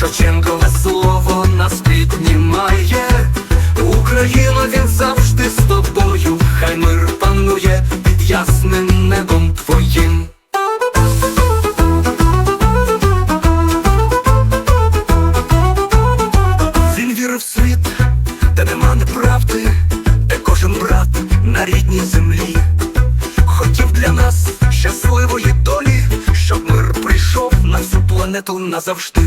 Шевченкове слово нас піднімає. Україно, він завжди з тобою. Хай мир панує під ясним небом твоїм. Він вірив в світ, де нема неправди, де кожен брат на всю планету назавжди.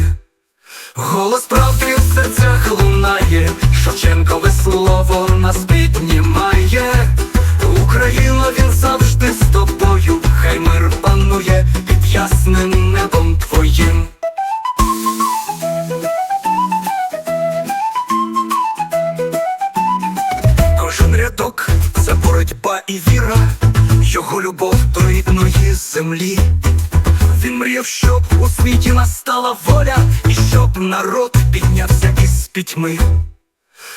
Голос правди в серцях лунає, Шевченкове слово нас піднімає. Україно, він завжди з тобою, хай мир панує під ясним небом твоїм. Кожен рядок це боротьба і віра, його любов до рідної землі. Він мріяв, щоб у світі настала воля, і щоб народ піднявся із пітьми.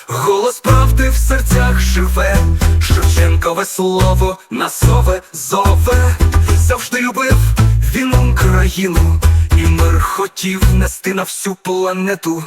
Голос правди в серцях живе, Шевченкове слово нас зове, зове, завжди любив він Україну, і мир хотів нести на всю планету.